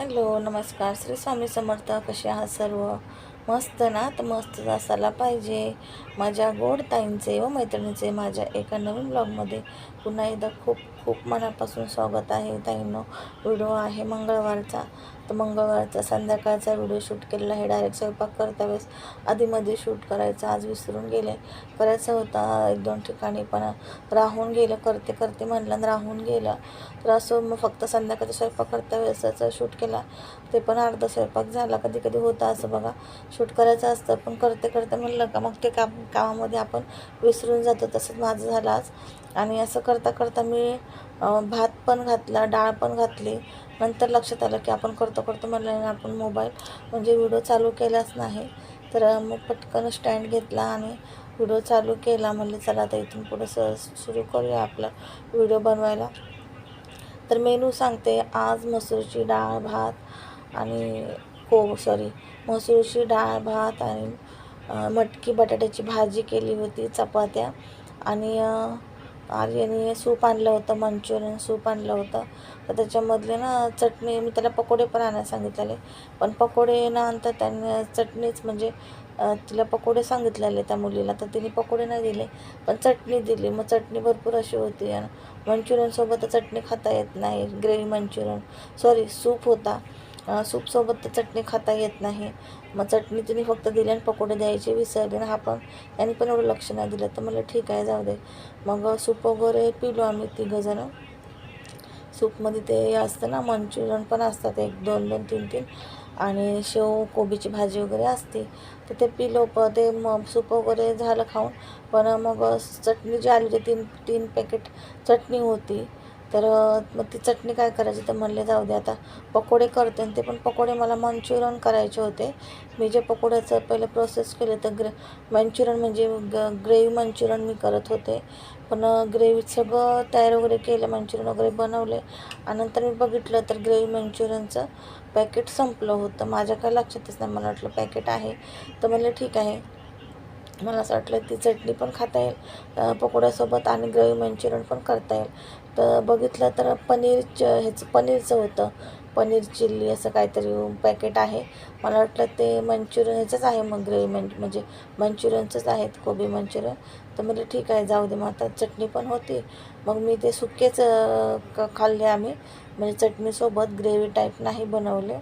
Hello नमस्कार. श्री स्वामी समर्थ कसे आहात सर्व? मस्त ना? तर मस्त असायला पाहिजे. माझ्या गोड ताईंचे व मैत्रिणीचे माझ्या एका नवीन ब्लॉगमध्ये पुन्हा एकदा खूप खूप मनापासून स्वागत आहे ताईंनो. व्हिडिओ आहे मंगळवारचा. तर मंगळवारचा संध्याकाळचा व्हिडिओ शूट केलेला आहे. डायरेक्ट स्वयंपाक करता वेळेस आधीमध्ये शूट करायचा आज विसरून गेले. करायचा होता एक दोन ठिकाणी पण राहून गेलं करते करते म्हणलं आणि राहून गेलं. तर असं मग फक्त संध्याकाळचा स्वयंपाक करता वेळेसच शूट केला. ते पण अर्धा स्वयंपाक झाला. कधी कधी होतं असं बघा. शूट करायचं असतं पण करते करते म्हणलं का मग ते काम कामामध्ये आपण विसरून जातो. तसंच माझं झालं आज. आणि असं करता करता मी भात पण घातला डाळ पण घातली. नंतर लक्षात आलं की आपण करतो करतो म्हणलं आपण मोबाईल म्हणजे व्हिडिओ चालू केलाच नाही. तर मग पटकन स्टँड घेतला आणि व्हिडिओ चालू केला. म्हणले चला आता इथून पुढं स सुरू करूया आपला व्हिडिओ बनवायला. तर मेनू सांगते. आज मसूरची डाळ भात आणि को सॉरी मसूरची डाळ भात आणि मटकी बटाट्याची भाजी केली होती चपात्या. आणि आर्यने सूप आणलं होतं मंचुरियन सूप आणलं होतं. तर त्याच्यामधले ना चटणी मी त्याला पकोडे पण आणायला सांगितलेले. पण पकोडे न आणता त्याने चटणीच म्हणजे तिला पकोडे सांगितलेले त्या मुलीला. तर तिने पकोडे नाही दिले पण चटणी दिली. मग चटणी भरपूर अशी होती. आणि मंचुरियनसोबत चटणी खाता येत नाही. Gravy Manchurian. सॉरी सूप होता. सूपसोबत तर चटणी खाता येत नाही. मग चटणी तिने फक्त दिली आणि पकोडे द्यायचे विसरले ना हा पण यांनी पण एवढं लक्ष नाही दिलं. तर मला ठीक आहे जाऊ दे. मग सूप वगैरे पिलो आम्ही तिघंजणं. सूपमध्ये ते असतं ना मंचुरियन पण असतात एक दोन दोन तीन तीन. आणि शेव कोबीची भाजी वगैरे असते. तर ते पिलो प ते मग सूप वगैरे झालं खाऊन. पण मग चटणी जी आली होती तीन तीन पॅकेट चटणी होती. तर मग ती चटणी काय करायची तर म्हणले जाऊ दे आता पकोडे करते. आणि ते पण पकोडे मला मंचुरियन करायचे होते. मी जे पकोड्याचं पहिले प्रोसेस केले तर ग्रे मंचुरियन म्हणजे ग ग्रेव्ही मंचुरियन मी करत होते. पण ग्रेव्ही सगळं तयार वगैरे केलं मंचुरियन वगैरे बनवले. आणि नंतर मी बघितलं तर ग्रेव्ही मंचुरियनचं पॅकेट संपलं होतं. माझ्या काय लक्षातच नाही मला वाटलं पॅकेट आहे. तर म्हणलं ठीक आहे. मला असं वाटलं ती चटणी पण खाता येईल पकोड्यासोबत आणि ग्रेव्ही मंचुरियन पण करता येईल. तर बघितलं तर पनीरच ह्याचं पनीरचं होतं. पनीर चिल्ली असं काहीतरी पॅकेट आहे. मला वाटलं ते मंचुरियन ह्याचंच आहे मग ग्रेव्ही मंच म्हणजे मंचुरियनचंच आहेत कोबी मंचुरियन. तर म्हणजे ठीक आहे जाऊ दे. मग आता चटणी पण होती. मग मी ते सुकेच क- खाल्ले आम्ही. म्हणजे चटणीसोबत ग्रेव्ही टाईप नाही बनवले.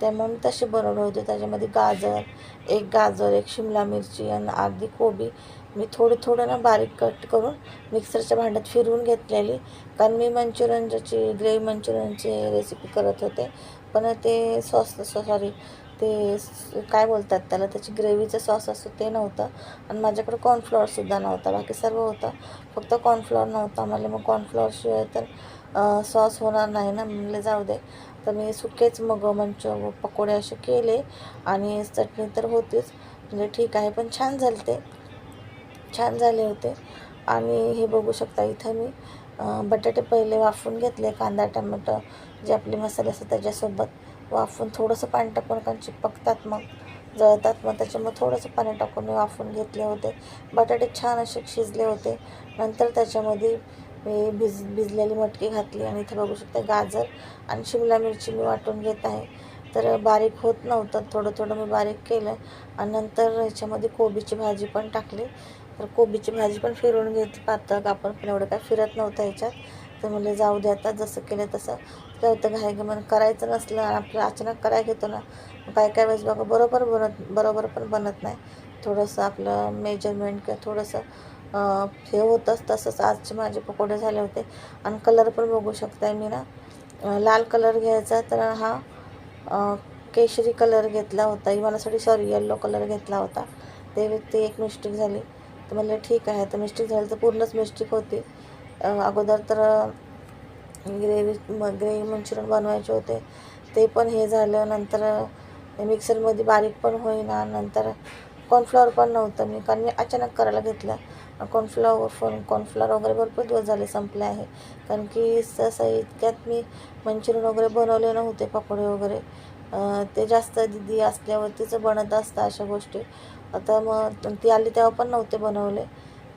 त्यामुळे मी तसे बनवले होते. त्याच्यामध्ये गाजर एक गाजर एक शिमला मिरची आणि अर्धी कोबी. मी थोडं थोडं ना बारीक कट करून मिक्सरच्या भांड्यात फिरवून घेतलेली. कारण मी मंचुरियनची ग्रेव्ही मंचुरियनची रेसिपी करत होते. पण ते सॉस सॉरी ते काय बोलतात त्याला त्याची ग्रेव्हीचं सॉस असतो ते नव्हतं. आणि माझ्याकडे कॉर्नफ्लॉवरसुद्धा नव्हता. बाकी सर्व होतं. फक्त कॉर्नफ्लॉवर नव्हता. मला मग कॉर्नफ्लॉवरशिवाय तर सॉस होणार नाही ना? म्हणले जाऊ दे. तर मी सुकेच मग मंचू पकोडे असे केले. आणि चटणी तर होतीच. म्हणजे ठीक आहे पण छान झाले ते छान झाले होते. आणि हे बघू शकता इथं मी बटाटे पहिले वाफून घेतले कांदा टमॅटो जे आपले मसाले असतात त्याच्यासोबत वाफून थोडंसं पाणी टाकून कारण चिपकतात मग जळतात मग त्याच्यामुळे थोडंसं पाणी टाकून मी वाफून घेतले होते. बटाटे छान असे शिजले होते. नंतर त्याच्यामध्ये मी भिज भिजलेली मटकी घातली आणि इथं बघू शकता गाजर आणि शिमला मिरची मी वाटून घेत आहे. तर बारीक होत नव्हतं थोडं थोडं मी बारीक केलं आणि नंतर ह्याच्यामध्ये कोबीची भाजी पण टाकली. तर कोबीची भाजी पण फिरवून घेतली. पातळ कापड पण एवढं काय फिरत नव्हतं ह्याच्यात. तर म्हणले जाऊ दे आता जसं केलं तसं. काय होतं घाई मन करायचं नसलं आणि आपलं अचानक करायला घेतो ना काय काय वेळेस बघा बरोबर बनत बरोबर पण बनत नाही. थोडंसं आपलं मेजरमेंट किंवा थोडंसं हे होतंच तसंच. आजचे माझे पकोडे झाले होते आणि कलर पण बघू शकताय मी ना. लाल कलर घ्यायचा तर हा केशरी कलर घेतला होता. ही मला सॉरी सॉरी येल्लो कलर घेतला होता. ते ते एक मिस्टेक झाली. तर म्हणलं ठीक आहे तर मिस्टेक झाली तर पूर्णच मिस्टेक होती. अगोदर तर ग्रेव्ही ग्रेव्ही मंचुरियन बनवायचे होते. ते पण हे झालं. नंतर मिक्सरमध्ये बारीक पण होईना. नंतर कॉर्नफ्लॉवर पण नव्हतं मी. कारण मी अचानक करायला घेतलं. कॉर्नफ्लॉवर पण कॉर्नफ्लॉवर वगैरे भरपूर दिवस झाले संपले आहे. कारण की सहसा इतक्यात मी मंचुरियन वगैरे बनवले नव्हते पकोडे वगैरे. ते जास्त दिदी असल्यावरतीच बनत असतं अशा गोष्टी. आता मग ती आली तेव्हा पण नव्हते बनवले.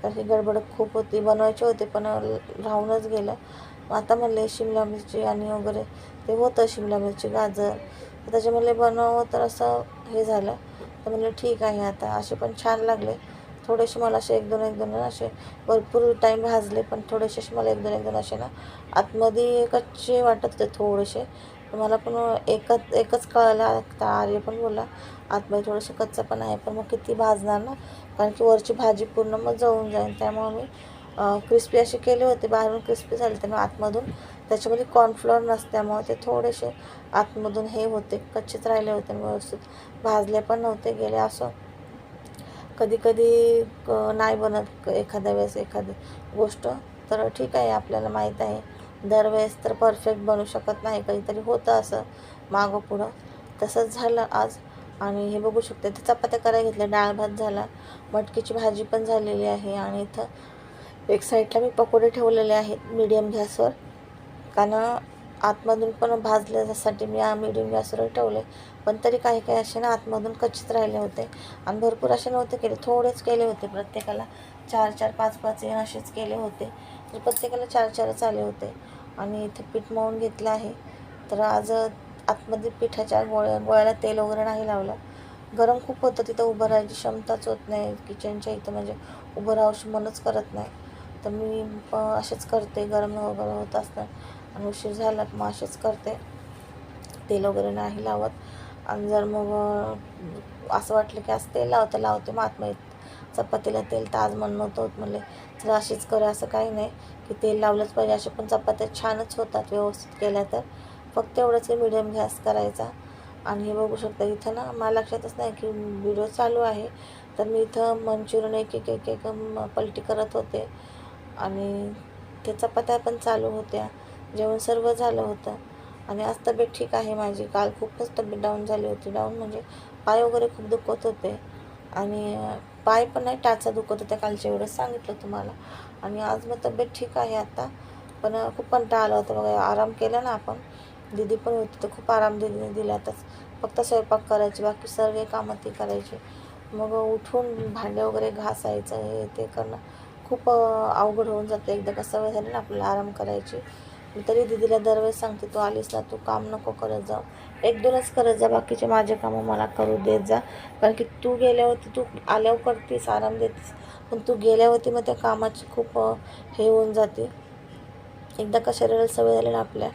अशी गडबड खूप होती. बनवायचे होते पण राहूनच गेलं आता म्हणले शिमला मिरची आणि वगैरे. ते होतं शिमला मिरची गाजर. तर त्याच्यामध्ये बनवावं तर असं हे झालं. तर म्हणलं ठीक आहे आता. असे पण छान लागले. थोडेसे मला असे एक दोन एक दोन असे भरपूर टाईम भाजले पण थोडेसे मला एक दोन एक दोन असे ना आतमध्ये कच्चे वाटत होते थोडेसे. मला पण एकच एकच कळला तर आर्य पण बोला आतमध्ये थोडंसं कच्चं पण आहे पण मग किती भाजणार ना? कारण की वरची भाजी पूर्ण मग जळून जाईल. त्यामुळे मी क्रिस्पी असे केले होते बाहेरून क्रिस्पी झाले त्यामुळे मग आतमधून. त्याच्यामध्ये कॉर्नफ्लोअर नसल्यामुळे ते थोडेसे आतमधून हे होते कच्चेच राहिले होते आणि व्यवस्थित भाजले पण नव्हते गेले असं. कधी कधी क- नाही बनत एखाद्या वेळेस एखादी गोष्ट. तर ठीक आहे आपल्याला माहीत आहे. दरवेळेस तर परफेक्ट बनू शकत नाही कधीतरी होतं असं मागं पुढं. तसंच झालं आज आणि हे बघू शकते ते चपात्या करायला घेतल्या डाळ भात झाला मटकीची भाजी पण झालेली आहे आणि इथं एक साईडला मी पकोडे ठेवलेले आहेत मीडियम गॅसवर कारण आतमधून पण भाजल्यासाठी मी मीडियम गॅसवर ठेवले. पण तरी काही काही असे ना आतमधून कच्चेच राहिले होते. आणि भरपूर असे नव्हते केले. थोडेच केले होते. प्रत्येकाला चार चार पाच पाच येण असेच केले होते. तर प्रत्येकाला चार चारच आले होते. आणि इथे पीठ मळून घेतलं आहे. तर आज आतमध्ये पिठाच्या गोळ्या गोळ्याला तेल वगैरे नाही लावलं. गरम खूप होतं. तिथं उभं राहायची क्षमताच होत नाही. किचनच्या इथं म्हणजे उभं राहावंशी मनच करत नाही. तर मी असेच करते. गरम वगैरे होत असतात आणि उशीर झाला मग असेच करते. तेल वगैरे नाही लावत. आणि जर मग असं वाटलं की असं तेल लावतं लावते मग आतमध्ये चपातीला तेल तर आज म्हणणं होत म्हणले तर अशीच करे. असं काही नाही की तेल लावलंच पाहिजे. अशा पण चपात्या छानच होतात व्यवस्थित केल्या तर. फक्त एवढंच की मिडियम गॅस करायचा. आणि हे बघू शकता इथं ना मला लक्षातच नाही की व्हिडिओ चालू आहे. तर मी इथं मंचुरियन एक एक एक एक पलटी करत होते. आणि ते चपात्या पण चालू होत्या. जेवण सर्व झालं होतं. आणि आज तब्येत ठीक आहे माझी. काल खूपच तब्येत डाऊन झाली होती. डाऊन म्हणजे पाय वगैरे खूप दुखत होते. आणि पाय पण नाही टाचा दुखत होत्या कालच्या वेळेस सांगितलं तुम्हाला. आणि आज मग तब्येत ठीक आहे आता. पण खूप कंटाळा आला होता बघा. आराम केला ना आपण. दिदी पण होती तर खूप आराम दिदीने दिलातच फक्त स्वयंपाक करायची. बाकी सर्व कामं ती करायची. मग उठून भांडे वगैरे घासायचं हे ते करणं खूप अवघड होऊन जातं. एकदा कसं सवय झाली ना आपल्याला आराम करायची. मी तरी दिदीला दरवेळेस सांगते तू आलीस ना तू काम नको करत जा. एक दोनच करत जा बाकीचे माझे कामं मला करू देत जा. कारण की तू गेल्यावरती तू आल्यावर करतेस आराम देतेस. पण तू गेल्यावरती मग त्या कामाची खूप हे होऊन जाते. एकदा का शरीराला सवय झाली ना आपल्या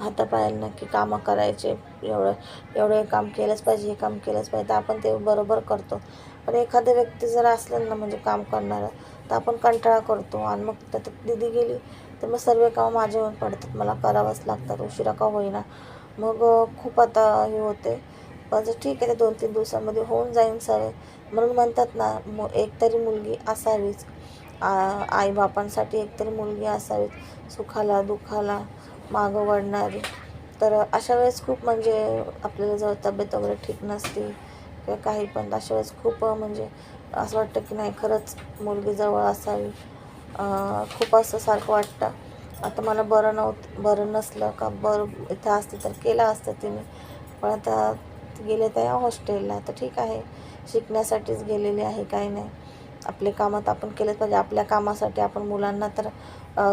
हातापायांना की कामं करायचे एवढं एवढं हे काम केलंच पाहिजे हे काम केलंच पाहिजे तर आपण ते बरोबर करतो. पण एखादा व्यक्ती जर असलं ना म्हणजे काम करणारं तर आपण कंटाळा करतो. आणि मग त्यात दिदी गेली तर मग सर्व कामं माझ्यावर पडतात. मला करावंच लागतात. उशिरा का होईना. मग खूप आता हे होते. पण ठीक आहे ते दोन तीन दिवसामध्ये होऊन जाईन सर म्हणून म्हणतात ना म एक तरी मुलगी असावीच. आ- आईबापांसाठी एकतरी मुलगी असावीच. सुखाला दुःखाला मागं वडणारी तर अशा वेळेस खूप म्हणजे आपल्याला जर तब्येत वगैरे ठीक नसते किंवा काही पण अशा वेळेस खूप म्हणजे असं वाटतं की नाही खरंच मुलगी जवळ असावी. खूप असं सारखं वाटतं. आता मला बरं नव्हतं बरं नसलं का बरं इथं असते तर केलं असतं तिने. पण आता गेले त्या हॉस्टेलला तर ठीक आहे. शिकण्यासाठीच गेलेली आहे काही नाही. आपले कामात आपण केलेच पाहिजे. आपल्या कामासाठी आपण मुलांना तर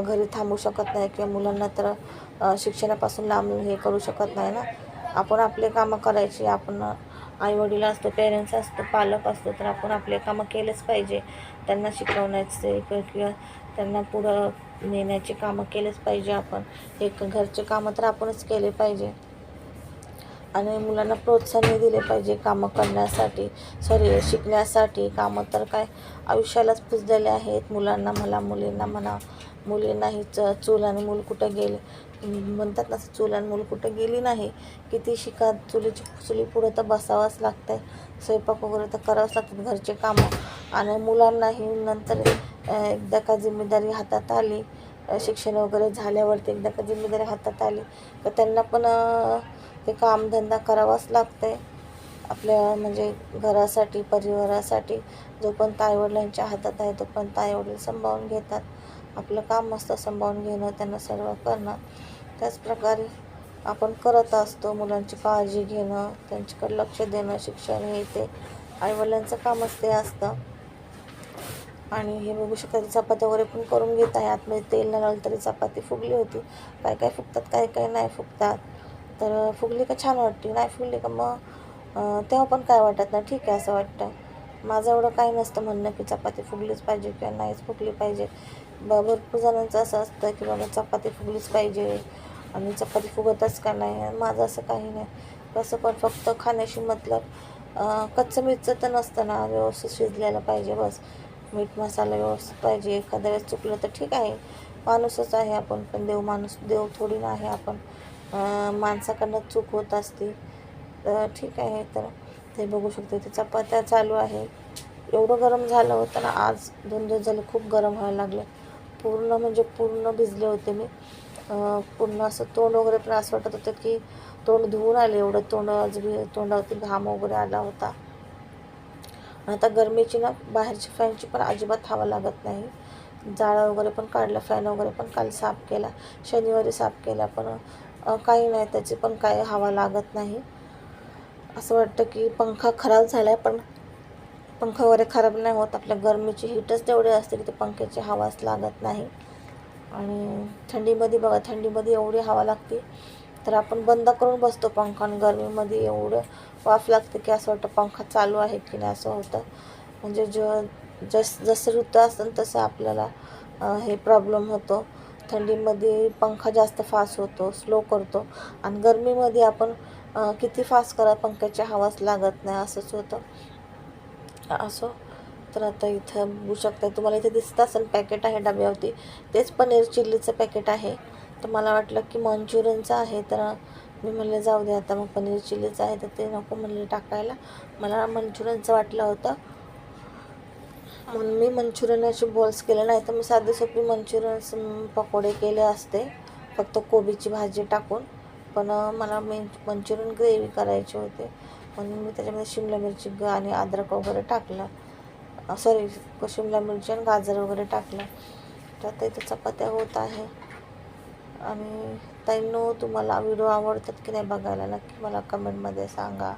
घरी थांबू शकत नाही किंवा मुलांना तर शिक्षणापासून लांब हे करू शकत नाही ना. आपण आपले कामं करायची आपण आईवडील असतो पेरेंट्स असतो पालक असतो तर आपण आपले कामं केलेच पाहिजे. त्यांना शिकवण्याचे किंवा किंवा त्यांना पुढं नेण्याचे कामं केलेच पाहिजे आपण. एक घरचे कामं तर आपणच केले पाहिजे. आणि मुलांना प्रोत्साहन दिले पाहिजे कामं करण्यासाठी सॉरी शिकण्यासाठी. कामं तर काय आयुष्यालाच पुजलेले आहेत. मुलांना मला मुलींना म्हणा मुली नाही च चूल आणि मूल कुठं गेले? म्हणतात ना चूल आणि मूल कुठं गेली नाही? किती शिका चुलीची चुली पुढं तर बसावंच लागतं आहे स्वयंपाक वगैरे तर करावंच लागतात घरचे कामं. आणि मुलांनाही नंतर एकदा का जिम्मेदारी हातात आली शिक्षण वगैरे झाल्यावरती एकदा का जिम्मेदारी हातात आली तर त्यांना पण ते कामधंदा करावाच लागतं आहे आपल्या म्हणजे घरासाठी परिवारासाठी जोपर्यंत आईवडिलांच्या हातात आहे तोपर्यंत आईवडील सांभाळून घेतात. आपलं काम असतं सांभाळून घेणं त्यांना सर्व करणं. त्याचप्रकारे आपण करत असतो मुलांची काळजी घेणं त्यांच्याकडे लक्ष देणं शिक्षण हे ते आईवडिलांचं कामच ते असतं. आणि हे बघू शकता चपात्या वगैरे पण करून घेत आहे. आतमध्ये तेल नाही तरी चपाती फुगली होती. काय काय फुगतात काय काय नाही फुगतात. तर फुगली का छान वाटते नाही फुगली का मग तेव्हा पण काय वाटत नाही. ठीक आहे असं वाटतं. माझं एवढं काही नसतं म्हणणं की चपाती फुगलीच पाहिजे किंवा नाहीच फुगली पाहिजे. ब भरपूर जणांचं असं असतं की बाबा चपाती फुगलीच पाहिजे आणि चपाती फुगतच का नाही? माझं असं काही नाही. कसं पण फक्त खाण्याशी मतलब कच्चं मिरचं तर नसतं ना व्यवस्थित शिजलेलं पाहिजे बस. मीठ मसाला व्यवस्थित पाहिजे. एखाद्या वेळेस चुकलं तर ठीक आहे. माणूसच आहे आपण पण देव माणूस देव थोडी ना आहे आपण. माणसाकडनं चूक होत असते तर ठीक आहे. तर ते बघू शकतो ते चपात्या चालू आहे. एवढं गरम झालं होतं ना आज दोन दिवस झाले खूप गरम व्हायला लागलं. पूर्ण म्हणजे पूर्ण भिजले होते मी. पूर्ण असं तोंड वगैरे पण असं वाटत होतं की तोंड धुवून आले एवढं. तोंड तोंडावरती घाम वगैरे आला होता. आता गरमीची ना बाहेरची फॅनची पण अजिबात हवा लागत नाही. जाळं वगैरे पण काढलं फॅन वगैरे पण काल साफ केला. शनिवारी साफ केला पण काही नाही त्याची पण काही हवा लागत नाही. असं वाटतं की पंखा खराब झाला आहे पण पंखा वगैरे खराब नाही होत आपल्या गरमीची हीटच तेवढी असते की ते पंख्याची हवाच लागत नाही. आणि थंडीमध्ये बघा थंडीमध्ये एवढी हवा लागते तर आपण बंद करून बसतो पंखा आणि गरमीमध्ये एवढं वाफ लागते की असं वाटतं पंखा चालू आहे की नाही असं होतं. म्हणजे ज जस जसं ऋतू असतं तसं आपल्याला हे प्रॉब्लेम होतो. थंडीमध्ये पंखा जास्त फास्ट होतो स्लो करतो. आणि गरमीमध्ये आपण किती फास्ट करा पंख्याची हवाच लागत नाही असंच होतं. असो? तर आता इथं बघू शकता तुम्हाला इथे दिसत असेल पॅकेट आहे डब्यावरती. तेच पनीर चिल्लीचं पॅकेट आहे. तर मला वाटलं की मंचुरियनचं आहे तर मी म्हणले जाऊ दे आता मग पनीर चिल्लीचं आहे तर ते नको म्हणले टाकायला. मला मंचुरियनचं वाटलं होतं. म्हणून मी मंचुरियन असे बॉल्स केले नाही तर मी साधे सोपी मंचुरियन पकोडे केले असते. फक्त कोबीची भाजी टाकून. पण मला मे मंचुरियन ग्रेव्ही करायची होती. पण मी त्याच्यामध्ये शिमला मिरची ग आणि अद्रक वगैरे टाकलं. सॉरी शिमला मिरची आणि गाजर वगैरे टाकलं. तर आता इथं चपात्या होत आहे. आणि ताईंनो तुम्हाला व्हिडिओ आवडतात की नाही बघायला नक्की मला कमेंटमध्ये सांगा.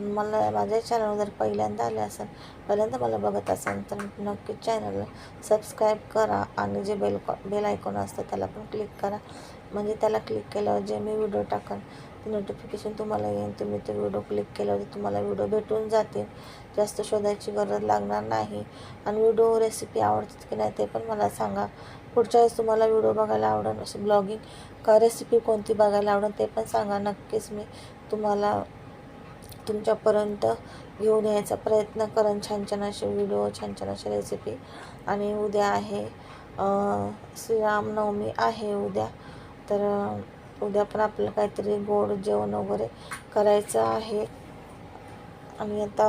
मला माझ्या चॅनल जर पहिल्यांदा आले असेल पहिल्यांदा मला बघत असेल तर नक्की चॅनलला सबस्क्राईब करा आणि जे बेल बेल आयकॉन असतं त्याला पण क्लिक करा. म्हणजे त्याला क्लिक केल्यावर जे मी व्हिडिओ टाकन ते नोटिफिकेशन तुम्हाला येईल तुम्ही ते व्हिडिओ क्लिक केल्यावर तुम्हाला व्हिडिओ भेटून जातील. जास्त शोधायची गरज लागणार नाही. आणि व्हिडिओ रेसिपी आवडतात की नाही ते पण मला सांगा. पुढच्या वेळेस तुम्हाला व्हिडिओ बघायला आवडेल असं ब्लॉगिंग का रेसिपी कोणती बघायला आवडेल ते पण सांगा. नक्कीच मी तुम्हाला तुमच्यापर्यंत घेऊन यायचा प्रयत्न करेन. छान छान असे व्हिडिओ छान छान अशा रेसिपी आणि उद्या आहे श्रीरामनवमी आहे उद्या. तर उद्या पण आपल्याला काहीतरी गोड जेवण वगैरे करायचं आहे. आणि आता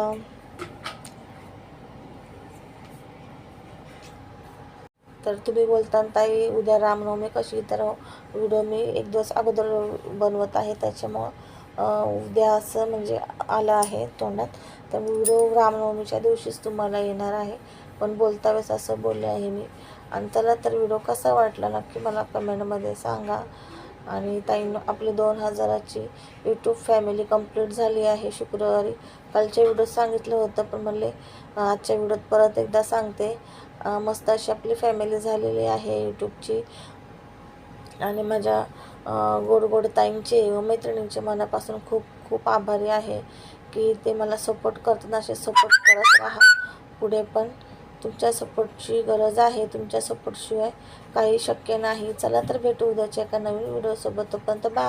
तर तुम्ही बोलता ताई उद्या रामनवमी कशी? तर व्हिडिओ मी एक दिवस अगोदर बनवत आहे. त्याच्यामुळं उद्या असं म्हणजे आलं आहे तोंडात. तर व्हिडिओ रामनवमीच्या दिवशीच तुम्हाला येणार आहे. पण बोलता वेळेस असं बोलले आहे मी. आणि त्याला तर व्हिडिओ कसा वाटला नक्की मला कमेंटमध्ये सांगा. आणि ताईनं आपली दोन हजाराची यूट्यूब फॅमिली कंप्लीट झाली आहे शुक्रवारी. कालच्या व्हिडिओत सांगितलं होतं पण म्हणले आजच्या व्हिडिओत परत एकदा सांगते. मस्त अशी आपली फॅमिली झालेली आहे यूट्यूबची आणि माझ्या गोड गोड ताईंचे व मैत्रिणींचे मनापासून खूप खूप आभारी आहे की ते मला सपोर्ट करतात असे सपोर्ट करत राहा. पुढे पण तुमच्या सपोर्टची गरज आहे तुमच्या सपोर्टशिवाय काही शक्य नाही. चला तर भेटू उद्याच्या एका नवीन व्हिडिओसोबत. तोपर्यंत बाय.